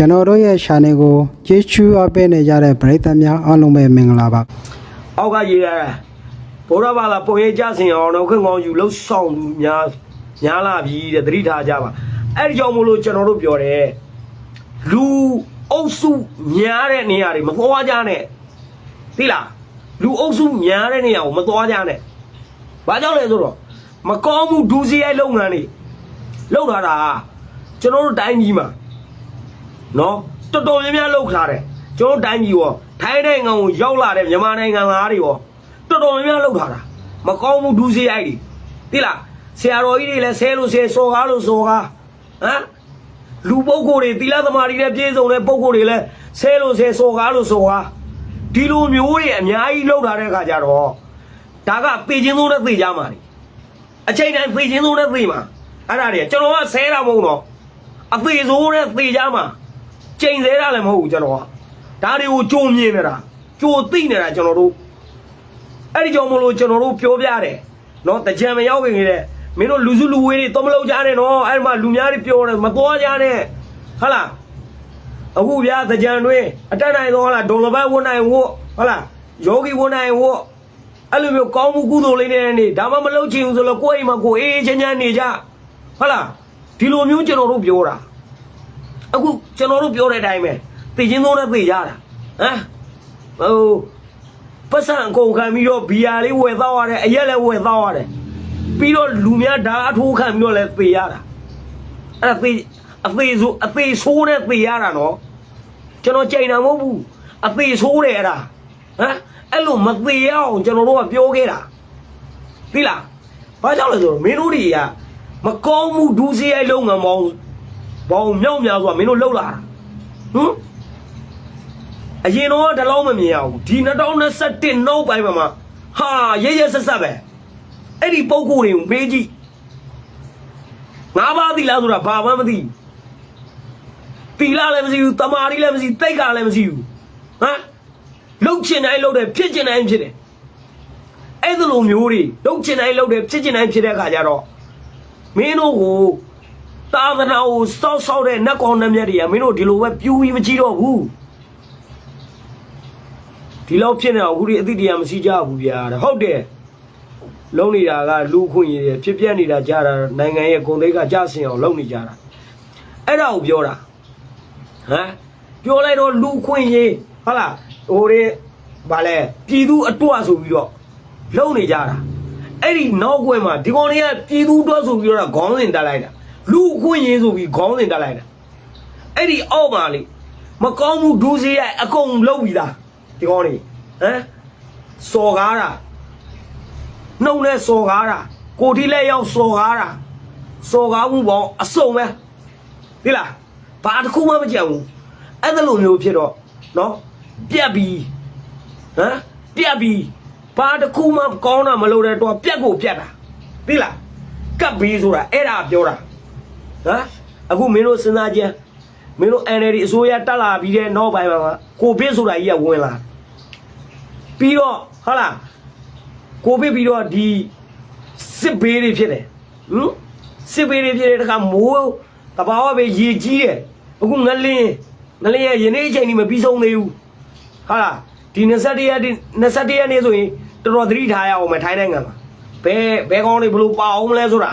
ကျွန်တော်တို့ရဲ့ channel ကိုကြည့်ချူအပ်ပေးနေကြတဲ့ပရိသတ်များအားလုံးပဲမင်္ဂလာပါအောက်ကရေးရတာဘုရားဘာသာပုံရိပ်ကြစင်အောင်တော့ခွင့်ကောင်းယူလှုပ်ဆောင်သူများများလာပြီတဲ့သတိထားကြပါအဲ့ဒီကြောင့်မို့လို့ကျွန်တော်တို့ပြောတယ်လူအုပ်စုများတဲ့နေရာတွေမသွားကြနဲ့သိလားလူအုပ်စုများတဲ့နေရာကိုမသွားကြနဲ့ဘာကြောင့်လဲဆိုတော့မကောင်းမှုဒူးစီရိုက်လုပ်ငန်းတွေလုပ်ထားတာကျွန်တော်တို့တိုင်းကြီးမှာ နော်တော်တော်များများလောက်ခလာတယ်ကျွန်တော်တိုင်းပြည်ရောထိုင်းနိုင်ငံကိုရောက်လာတဲ့မြန်မာနိုင်ငံသားတွေရောတော်တော်များများလောက်ထားတာမကောင်းဘူးဒူးစေးရိုက်တွေသိလားဆရာတော်ကြီးတွေလည်းဆဲလို့ဆဲစော်ကားလို့စော်ကားဟမ်လူပုဂ္ဂိုလ်တွေသီလသမာဓိနဲ့ပြည့်စုံတဲ့ပုဂ္ဂိုလ်တွေလည်းဆဲလို့ဆဲစော်ကားလို့စော်ကားဒီလိုမျိုးတွေအများကြီးလောက်ထားတဲ့အခါကျတော့ဒါကပေချင်းသုံးနဲ့ပေကြမှာလေအချိန်တိုင်းပေချင်းသုံးနဲ့ပေမှာအဲ့ဒါတွေကျွန်တော်ကဆဲတာမဟုတ်တော့အပေဆိုးနဲ့ပေကြမှာ ချိန်သေးတာလည်းမဟုတ်ဘူးကျွန်တော်ကဒါတွေကိုကြုံမြင်နေတာကြိုသိနေတာကျွန်တော်တို့အဲ့ဒီကြောင့်မလို့ကျွန်တော်တို့ပြောပြတယ်နော်တကြံမရောက်ခင်လေမင်းတို့လူစုလူဝေးတွေတော့မလုပ်ကြနဲ့နော်အဲ့ဒီမှာလူများတွေပြောတယ်မသွားကြနဲ့ဟုတ်လားအခုဗျာတကြံတွင်အတက်နိုင်တော့ဟုတ်လားဒုံလပတ်ဝန်နိုင်ဝတ်ဟုတ်လားယောဂီဝန်နိုင်ဝတ်အဲ့လိုမျိုးကောင်းမှုကုသိုလ်လေးနဲ့နေဒါမှမလုပ်ချင်ဘူးဆိုတော့ကိုယ့်အိမ်မှာကိုယ်အေးအေးချမ်းချမ်းနေကြဟုတ်လားဒီလိုမျိုးကျွန်တော်တို့ပြောတာ အခုကျွန်တော်တို့ပြောတဲ့အတိုင်းပဲသိချင်းသုံးနဲ့သိကြတာဟမ်ဟိုပတ်စံအကုန်ခံပြီးတော့ဘီယာလေးဝယ်သွားရတယ်အရက်လည်းဝယ်သွားရတယ်ပြီးတော့လူများဓာတ်အထိုးခံပြီးတော့လည်းသိရတာအဲ့ဒါသိအသေးဆိုအသေးဆိုးနဲ့သိရတာနော်ကျွန်တော်ကြိုင်တာမဟုတ်ဘူးအသေးဆိုးတယ်အဲ့ဒါဟမ်အဲ့လိုမသိရအောင်ကျွန်တော်တို့ကပြောခဲ့တာသိလားဘာကြောင့်လဲဆိုတော့မင်းတို့တွေကမကောင်းမှုဒူးစရိုက်လုံးငံပေါင်း ဘောင်မြောက်များဆိုတာမင်းတို့လှုပ်လာတာဟမ်အရင်တော့တလုံးမမြင်အောင်ဒီ2021နောက်ပိုင်းမှာမှဟာရဲရဲဆက်ဆက်ပဲအဲ့ဒီပုံကိုယ်တွေကိုမေးကြည့်ငါးပါးသီလားဆိုတာဘာမှမသိဘူးသီလလည်းမရှိဘူးတမာရီလည်းမရှိတိတ်ကလည်းမရှိဘူးဟမ်လှုပ်ချင်တိုင်းလှုပ်တယ်ဖြစ်ချင်တိုင်းဖြစ်တယ်အဲ့ဒီလိုမျိုးတွေလှုပ်ချင်တိုင်းလှုပ်တယ်ဖြစ်ချင်တိုင်းဖြစ်တဲ့အခါကျတော့မင်းတို့ကို သာသနာကိုစောက်စောက်တဲ့နတ်ကောင်နတ်မြတ်တွေကမင်းတို့ဒီလိုပဲပြူပြီးမကြည့်တော့ဘူးဒီလောက်ဖြစ်နေတော့အခုဒီအသိတရားမရှိကြဘူးဗျာတဲ့ဟုတ်တယ်လုံးနေတာကလူခွင့်ရည်ဖြစ်ပြနေတာကြားတာနိုင်ငံရဲ့ဂုဏ်သိက္ခာကြဆင်အောင်လုပ်နေကြတာအဲ့ဒါကိုပြောတာဟမ်ပြောလိုက်တော့လူခွင့်ရည်ဟုတ်လားဟိုတဲ့ဗာလဲပြည်သူအတွတ်ဆိုပြီးတော့လုပ်နေကြတာအဲ့ဒီနောက်ွယ်မှာဒီကောင်တွေကပြည်သူအတွတ်ဆိုပြီးတော့ခေါင်းစဉ်တက်လိုက်တာ လူအခွင့်ရင်းဆိုပြီးခေါင်းစဉ်တက်လိုက်တာအဲ့ဒီအောက်ပါလေမကောင်းမှုဒူးစေးရအကုန်လုံးပြီးသားဒီကောင်းနေဟမ်စော်ကားတာနှုတ်နဲ့စော်ကားတာကိုတီလက်ရောက်စော်ကားတာစော်ကားမှုပေါင်းအစုံပဲဒီလားဘာတစ်ခုမှမကြံဘူးအဲ့ဒါလိုမျိုးဖြစ်တော့နော်ပြက်ပြီးဟမ်ပြက်ပြီးဘာတစ်ခုမှကောင်းတာမလုပ်တဲ့တော့ပြက်ကိုပြက်တာသိလားကပ်ပြီးဆိုတာအဲ့ဒါပြောတာ ဟမ်အခုမင်းတို့စဉ်းစားကြမင်းတို့ NLD အစိုးရတက်လာပြီးတဲ့နောက်ပိုင်းမှာကိုဗစ်ဆိုတာကြီးကဝင်လာပြီးတော့ဟုတ်လားကိုဗစ်ပြီးတော့ဒီစစ်ဘေးတွေဖြစ်တယ်ဟမ်စစ်ဘေးတွေဖြစ်တဲ့တခါမိုးတဘာဝပဲရေကြီးတယ်အခုငလင်းငလင်းရဲ့ယနေ့အချိန်ကြီးမပြီးဆုံးသေးဘူးဟုတ်လားဒီ21ရက်ဒီ21ရက်နေ့ဆိုရင်တော်တော်သတိထားရအောင်မယ်ထိုင်းနိုင်ငံမှာဘယ်ဘယ်ကောင်းတွေဘလို့ပါအောင်မလဲဆိုတာ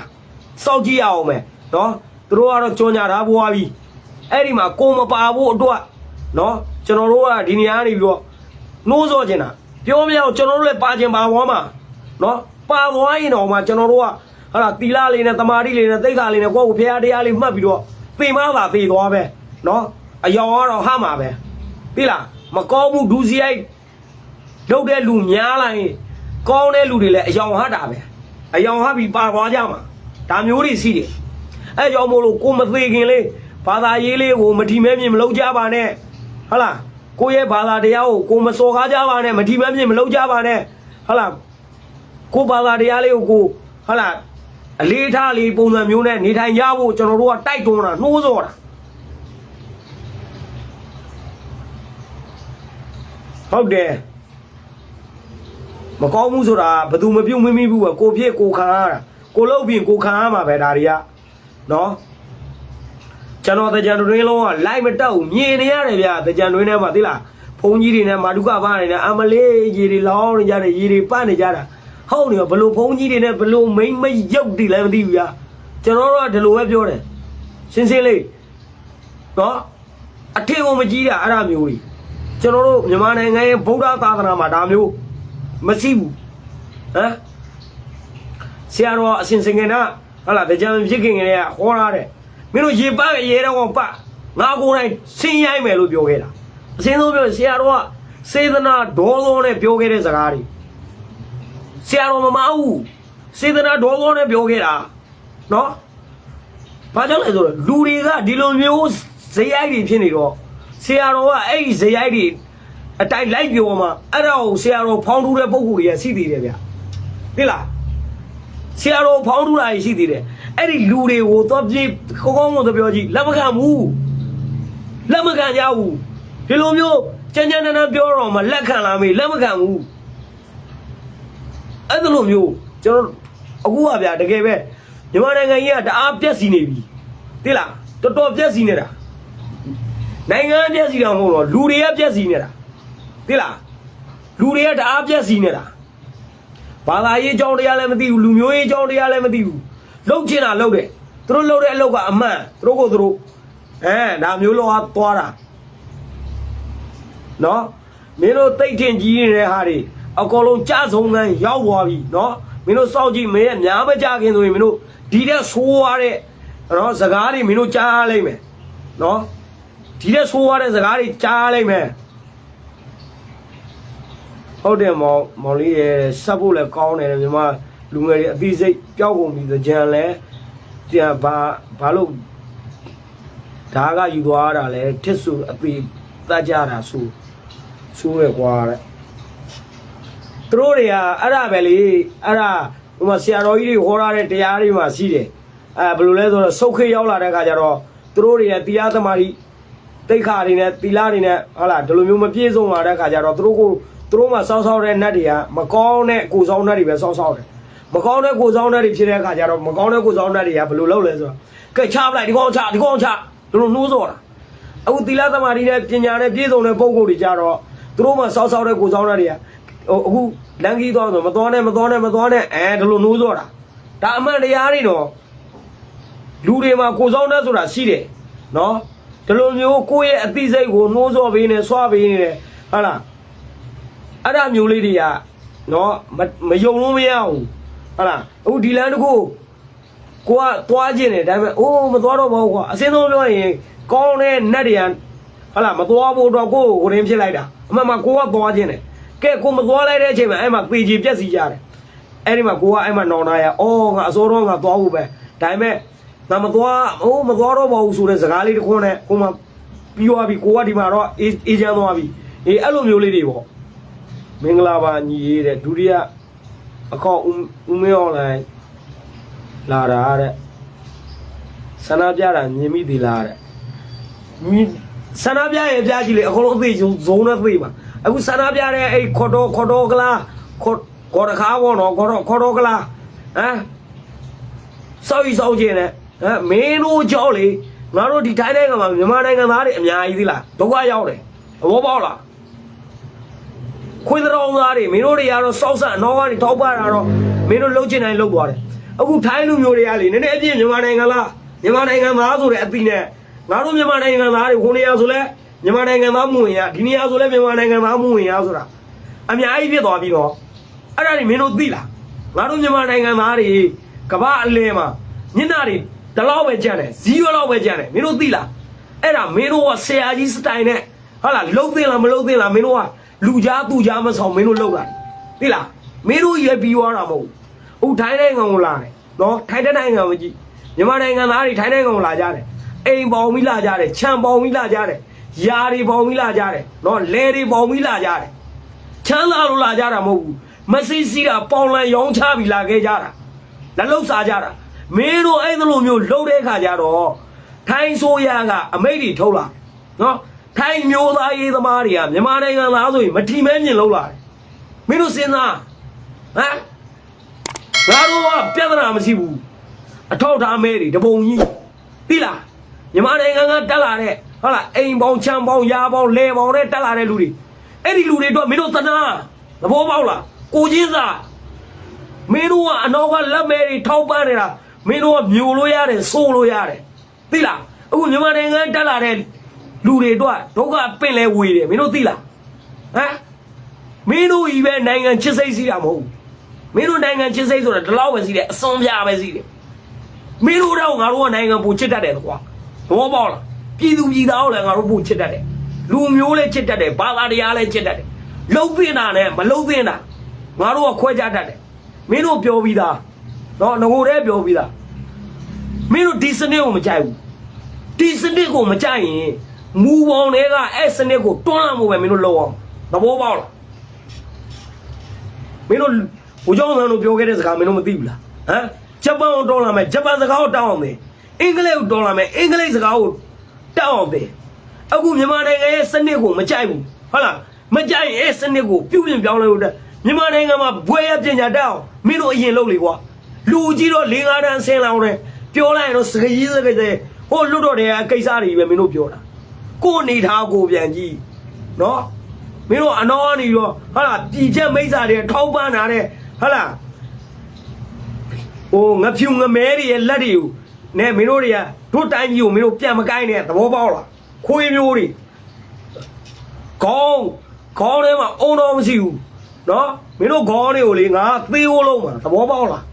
စောင့်ကြည့်ရအောင်မယ်နော်သူ တို့ကတော့ကြောညာတာပွားပြီးအဲ့ဒီမှာကိုမပါဖို့အတွက်နော်ကျွန်တော်တို့ကဒီနေရာနေပြီးတော့နှိုးစော်ကျင်တာပြောမရအောင်ကျွန်တော်တို့လည်းပါကျင်ပါဘွားမှာနော်ပါဘွားရင်တော့မှကျွန်တော်တို့ကဟာလာတီလာလေးနဲ့တမာတိလေးနဲ့သိက္ခာလေးနဲ့ကိုယ့်ကိုဖះတရားလေးမှတ်ပြီးတော့ပေမပါပေသွားပဲနော်အယောင်ကတော့ဟမှာပဲသိလားမကောင်းမှုဒူးစီရိုက်လုပ်တဲ့လူများလာရင်ကောင်းတဲ့လူတွေလည်းအယောင်ဟတာပဲအယောင်ဟပြီးပါသွားကြမှာဒါမျိုးတွေရှိတယ် အဲကြောင့်မို့လို့ကိုမသေးခင်လေးဘာသာရေးလေးကိုမထီမဲမြင်မလုပ်ကြပါနဲ့ဟုတ်လားကိုရဲ့ဘာသာတရားကိုကိုမစော်ကားကြပါနဲ့မထီမဲမြင်မလုပ်ကြပါနဲ့ဟုတ်လားကိုဘာသာတရားလေးကိုကိုဟုတ်လားအလေးထားလေးပုံစံမျိုးနဲ့နေထိုင်ကြဖို့ကျွန်တော်တို့ကတိုက်တွန်းတာနှိုးဆော်တာဟုတ်တယ်မကောင်းမှုဆိုတာဘယ်သူမပြုတ်မမိဘူးပဲကိုဖြစ်ကိုခံရတာကိုလှုပ်ပြီးကိုခံရမှာပဲဒါတွေက နော်ကျွန်တော်တကြံတွင်းလုံးကလိုက်မတောက်ဘူးမြင်နေရတယ်ဗျာတကြံတွင်းထဲမှာသိလားဖုန်ကြီးတွေနဲ့မာဒုကဘာတွေနဲ့အမလေးရေတွေလောင်းနေကြတယ်ရေတွေပတ်နေကြတာဟုတ်နေရောဘလို့ဖုန်ကြီးတွေနဲ့ဘလို့မိမ့်မရုပ်တွေလည်းမသိဘူးဗျာကျွန်တော်တို့ကဒီလိုပဲပြောတယ်ရှင်းရှင်းလေးနော်အထင်ကိုမကြီးတာအဲ့ဒါမျိုးကြီးကျွန်တော်တို့မြန်မာနိုင်ငံရဲ့ဗုဒ္ဓသာသနာမှာဒါမျိုးမရှိဘူးဟမ်ဆရာတော်အစဉ်စင်ကနာ ဟာလာတရားဖြစ်ခင်ကလေးကဟောထားတယ်မင်းတို့ရေပတ်ရေတော့ပတ်ငါကိုယ်တိုင်ဆင်းရိုက်မယ်လို့ပြောခဲ့တာအစဉ်ဆုံးပြောဆရာတော်ကစေတနာဒေါ်သောနဲ့ပြောခဲ့တဲ့စကားတွေဆရာတော်မမဟုတ်စေတနာဒေါ်သောနဲ့ပြောခဲ့တာနော်ဘာကြောင့်လဲဆိုတော့လူတွေကဒီလိုမျိုးဇေယိုက်တွေဖြစ်နေတော့ဆရာတော်ကအဲ့ဒီဇေယိုက်တွေအတိုင်းလိုက်ပြောမှာအဲ့ဒါကိုဆရာတော်ဖောင်းထူးတဲ့ပုံကိုယ်တွေကရှိသေးတယ်ဗျသိလား ဆရာတော်ဖောင်းထူးတာရှိသေးတယ်အဲ့ဒီလူတွေကိုတော့ပြေခေါကောင်းမတော့ပြောကြည့်လက်မခံဘူးလက်မခံကြဘူးဒီလိုမျိုးကြမ်းကြမ်းတမ်းတမ်းပြောတော့မှလက်ခံလာမေးလက်မခံဘူးအဲ့ဒါလိုမျိုးကျွန်တော်အခုကဗျာတကယ်ပဲမြန်မာနိုင်ငံကြီးကတအားပြက်စီနေပြီသိလားတော်တော်ပြက်စီနေတာနိုင်ငံပြက်စီတာမဟုတ်တော့လူတွေကပြက်စီနေတာသိလားလူတွေကတအားပြက်စီနေတာ ဘာသာရေးအကြောင်းတရားလည်းမသိဘူးလူမျိုးရေးအကြောင်းတရားလည်းမသိဘူးလှုပ်ချင်တာလှုပ်တယ်သူတို့လှုပ်တဲ့အလုပ်ကအမှန်သူတို့ကိုသူတို့အဲဒါမျိုးလောကသွားတာနော်မင်းတို့တိတ်ထင်ကြီးနေတဲ့ဟာတွေအကောင်လုံးကြဆုံးကန်းရောက်သွားပြီနော်မင်းတို့စောင့်ကြည့်မင်းရဲ့များမကြခင်ဆိုရင်မင်းတို့ဒီတဲ့ဆိုးရတဲ့နော်စကားတွေမင်းတို့ကြားရလိမ့်မယ်နော်ဒီတဲ့ဆိုးရတဲ့စကားတွေကြားရလိမ့်မယ် ဟုတ်တယ်မောင်မောင်လေးရဲ့ဆက်ဖို့လည်းကောင်းတယ်မြမလူငယ်တွေအသိစိတ်ပျောက်ကုန်ပြီကြံလဲပြန်ဘာဘာလို့ဓာကယူသွားတာလဲတစ်ဆူအသိတတ်ကြတာဆူဆူရကွာတဲ့သူတို့တွေကအဲ့ဒါပဲလေအဲ့ဒါဟိုမှာဆရာတော်ကြီးတွေဟောထားတဲ့တရားတွေမှာရှိတယ်အဲဘယ်လိုလဲဆိုတော့စုတ်ခေရောက်လာတဲ့ခါကျတော့သူတို့တွေရဲ့တရားသမားကြီးတိတ်ခါတွေနဲ့တီလာတွေနဲ့ဟုတ်လားဒီလိုမျိုးမပြည့်စုံလာတဲ့ခါကျတော့သူတို့ကို သူတို့မှစောင်းစောင်းတဲ့နတ်တွေကမကောင်းတဲ့ကိုစောင်းနတ်တွေပဲစောင်းစောင်းတယ်မကောင်းတဲ့ကိုစောင်းနတ်တွေဖြစ်တဲ့ခါကျတော့မကောင်းတဲ့ကိုစောင်းနတ်တွေကဘယ်လိုလုပ်လဲဆိုတော့ကဲချပလိုက်ဒီကောင်ချဒီကောင်ချဒီလိုနှိုးစော်တာအခုတီလာသမားကြီးနဲ့ပညာနဲ့ပြည့်စုံတဲ့ပုံကိုယ်တွေကြတော့သူတို့မှစောင်းစောင်းတဲ့ကိုစောင်းနတ်တွေကဟိုအခုလန်ကြီးသွားဆိုမသွားနဲ့မသွားနဲ့မသွားနဲ့အဲဒီလိုနှိုးစောတာဒါအမှန်တရားတွေတော့လူတွေမှာကိုစောင်းတဲ့ဆိုတာရှိတယ်နော်ဒီလိုမျိုးကိုယ့်ရဲ့အသိစိတ်ကိုနှိုးစောပေးနေဆွားပေးနေတယ်ဟုတ်လား အဲ့ဒါမျိုးလေးတွေကနော်မမယုံလို့မရဘူးဟုတ်လားအခုဒီလန်တခုကိုကသွားခြင်းတယ်ဒါပေမဲ့အိုးမသွားတော့ပါဘူးကွာအစင်းဆုံးပြောရင်ကောင်းတဲ့နတ်တွေကဟုတ်လားမသွားဖို့တော့ကိုယ်ကိုရင်းဖြစ်လိုက်တာအမှန်မှကိုကသွားခြင်းတယ်ကဲကိုမသွားလိုက်တဲ့အချိန်မှာအဲ့မှာပေကြီးပြက်စီကြတယ်အဲ့ဒီမှာကိုကအဲ့မှာနောင်နာရအော်ငါအစိုးရငါသွားဖို့ပဲဒါပေမဲ့ငါမသွားဟိုမသွားတော့ပါဘူးဆိုတဲ့စကားလေးတစ်ခွန်းနဲ့ကိုမပြီးသွားပြီကိုကဒီမှာတော့အေးအေးချမ်းသွားပြီအေးအဲ့လိုမျိုးလေးတွေပေါ့ မင်္ဂလာပါညီရေးတဲ့ဒုတိယအကောက်ဦးဦးမင်းအွန်လိုင်းလာတာတဲ့ဆန္ဒပြတာမြင်မိသေးလားတဲ့မြင်ဆန္ဒပြရင်ပြကြည့်လေအကုန်လုံးအသေးဇုံနဲ့သိပါအခုဆန္ဒပြတဲ့အဲ့ခေါ်တော့ခေါ်တော့ကလားခေါ်ခေါ်တခါပေါ့နော်ခေါ်တော့ခေါ်တော့ကလားဟမ်စောက်ရီစောက်ခြင်းနဲ့ဟမ်မင်းတို့ကြောက်လေငါတို့ဒီတိုင်းနိုင်ငံမှာမြန်မာနိုင်ငံသားတွေအများကြီးသီလားဒုက္ခရောက်တယ်အဘောပေါက်လား ခွေးတော်သားတွေမင်းတို့တွေကတော့စောက်ဆန်အနောကနေထောက်ပတာတော့မင်းတို့လှုပ်ချင်တိုင်းလှုပ်သွားတယ်အခုထိုင်းလူမျိုးတွေကလေနည်းနည်းအပြည့်မြန်မာနိုင်ငံလားမြန်မာနိုင်ငံသားဆိုတဲ့အသီးနဲ့ငါတို့မြန်မာနိုင်ငံသားတွေခုနေရဆိုလဲမြန်မာနိုင်ငံသားမှုဝင်ရဒီနေရာဆိုလဲမြန်မာနိုင်ငံသားမှုဝင်ရဆိုတာအများကြီးဖြစ်သွားပြီးတော့အဲ့ဒါတွေမင်းတို့သိလားငါတို့မြန်မာနိုင်ငံသားတွေကမ္ဘာအလယ်မှာညနာတွေဒီလောက်ပဲကြံတယ်ဇီးရွလောက်ပဲကြံတယ်မင်းတို့သိလားအဲ့ဒါမင်းတို့ကဆရာကြီးစတိုင်နဲ့ဟုတ်လားလှုပ်သိလားမလှုပ်သိလားမင်းတို့က လူကြားသူကြားမဆောင်မင်းတို့လှုပ်တာသိလားမင်းတို့ရဲ့ပြီးသွားတာမဟုတ်ဘူးဟုတ်ထိုင်းနိုင်ငံကိုလာတယ်နော်ထိုင်းတဲ့နိုင်ငံမကြည့်မြန်မာနိုင်ငံသားတွေထိုင်းနိုင်ငံကိုလာကြတယ်အိမ်ပေါင်ပြီးလာကြတယ်ခြံပေါင်ပြီးလာကြတယ်ယာတွေပေါင်ပြီးလာကြတယ်နော်လဲတွေပေါင်ပြီးလာကြတယ်ချမ်းသာလို့လာကြတာမဟုတ်ဘူးမစီစီတာပေါင်လန်ရောင်းချပြီးလာခဲ့ကြတာလက်လုံးစားကြတာမင်းတို့အဲ့လိုမျိုးလှုပ်တဲ့ခါကျတော့ထိုင်းဆိုရကအမိတ်တွေထုတ်လာနော် ထိုင်းမျိုးသားရေးသမားတွေကမြန်မာနိုင်ငံသားဆိုရင်မထီမဲမြင်လှုပ်လာတယ်မင်းတို့စဉ်းစားဟမ်ငါတို့ကပြဿနာမရှိဘူးအထောက်ထားမဲတွေတပုံကြီးသိလားမြန်မာနိုင်ငံကတက်လာတဲ့ဟုတ်လားအိမ်ပေါင်းချမ်းပေါင်းရာပေါင်းလဲပေါင်းနဲ့တက်လာတဲ့လူတွေအဲ့ဒီလူတွေတော့မင်းတို့သနာသဘောပေါက်လားကိုချင်းစာမင်းတို့ကအနောက်ကလက်မဲတွေထောက်ပန်းနေတာမင်းတို့ကမျိုးလို့ရတယ်ဆိုးလို့ရတယ်သိလားအခုမြန်မာနိုင်ငံတက်လာတဲ့ လူတွေတော့ဒုက္ခပင့်လဲဝေတယ်မင်းတို့သိလားဟမ်မင်းတို့ကြီးပဲနိုင်ငံချစ်စိတ်စီးတာမဟုတ်ဘူးမင်းတို့နိုင်ငံချစ်စိတ်ဆိုတာဒီလောက်ပဲစီးတယ်အစွန်ပြပဲစီးတယ်မင်းတို့တော့ငါတို့ကနိုင်ငံပူချစ်တတ်တယ်ကွာသဘောပေါက်လားပြည်သူပြည်သားကိုလည်းငါတို့ပူချစ်တတ်တယ်လူမျိုးလည်းချစ်တတ်တယ်ဘာသာတရားလည်းချစ်တတ်တယ်လှုပ်သင့်တာနဲ့မလှုပ်သင့်တာငါတို့ကခွဲခြားတတ်တယ်မင်းတို့ပြောပြီးသားနော်ငကိုတည်းပြောပြီးသားမင်းတို့ဒီစနစ်ကိုမကြိုက်ဘူးဒီစနစ်ကိုမကြိုက်ရင် မူပေါင်းတွေကအဲ့စနစ်ကိုတွန်းလှန်ဖို့ပဲမင်းတို့လုပ်အောင်သဘောပေါက်လားမင်းတို့ဘုကြောင့်ဆန်းတို့ပြောခဲ့တဲ့စကားမင်းတို့မသိဘူးလားဟမ်ဂျပန်ကိုတွန်းလာမယ်ဂျပန်စကားကိုတောင်းအောင်တယ်အင်္ဂလိပ်ကိုတွန်းလာမယ်အင်္ဂလိပ်စကားကိုတောင်းအောင်တယ်အခုမြန်မာနိုင်ငံရဲ့စနစ်ကိုမကြိုက်ဘူးဟုတ်လားမကြိုက်ရင်အဲ့စနစ်ကိုပြုပြင်ပြောင်းလဲလို့တဲ့မြန်မာနိုင်ငံမှာဘွဲရပညာတက်အောင်မင်းတို့အရင်လုပ်လေကွာလူကြီးတော့၄၅တန်းဆင်းလောင်းတယ်ပြောလိုက်ရင်တော့စကကြီးစကကြီးဟိုလွတ်တော့တဲ့ကိစ္စတွေပဲမင်းတို့ပြောတာ ကိုယ်နေထားကိုပြန်ကြည့်နော်မင်းတို့အနောကနေတော့ဟာလာပြည်ချက်မိစ္ဆာတွေထောက်ပန်းတာတဲ့ဟာလာဟိုငဖြူငမဲတွေရဲ့လက်တွေကိုနဲမင်းတို့တွေကတို့တိုင်းပြည်ကိုမင်းတို့ပြန်မကိုင်းနဲ့သဘောပေါက်လားခွေးမျိုးတွေခေါင်းခေါင်းထဲမှာအုံတော်မရှိဘူးနော်မင်းတို့ခေါင်းတွေကိုလေငါသေးဖို့လုံးမှာသဘောပေါက်လား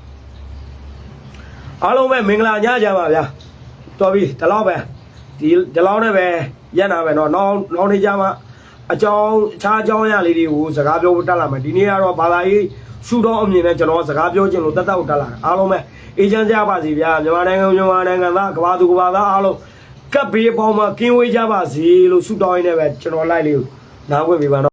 အားလုံးပဲမင်္ဂလာညကြပါဗျာတော်ပြီဒီလောက်ပဲ ဒီဒီလောက်နဲ့ပဲရက်နာပဲเนาะနောက်နောက်နေကြမှာ အကြောင်းအခြားအကြောင်းအရာလေးတွေကိုစကားပြောဖို့တက်လာမယ်ဒီနေ့ကတော့ဘာသာရေးရှုတော့အမြင်နဲ့ကျွန်တော်စကားပြောခြင်းလို့တက်တက်ကိုတက်လာတာအားလုံးပဲအေဂျင့်ကြပါစီဗျာမြန်မာနိုင်ငံမြန်မာနိုင်ငံသားကဘာသူကဘာသားအားလုံးကပ်ဘေးအပေါင်းမှာကင်းဝေးကြပါစေလို့ဆုတောင်းရင်းနဲ့ပဲကျွန်တော်လိုက်လေးကိုနားဝင်ပြပါတော့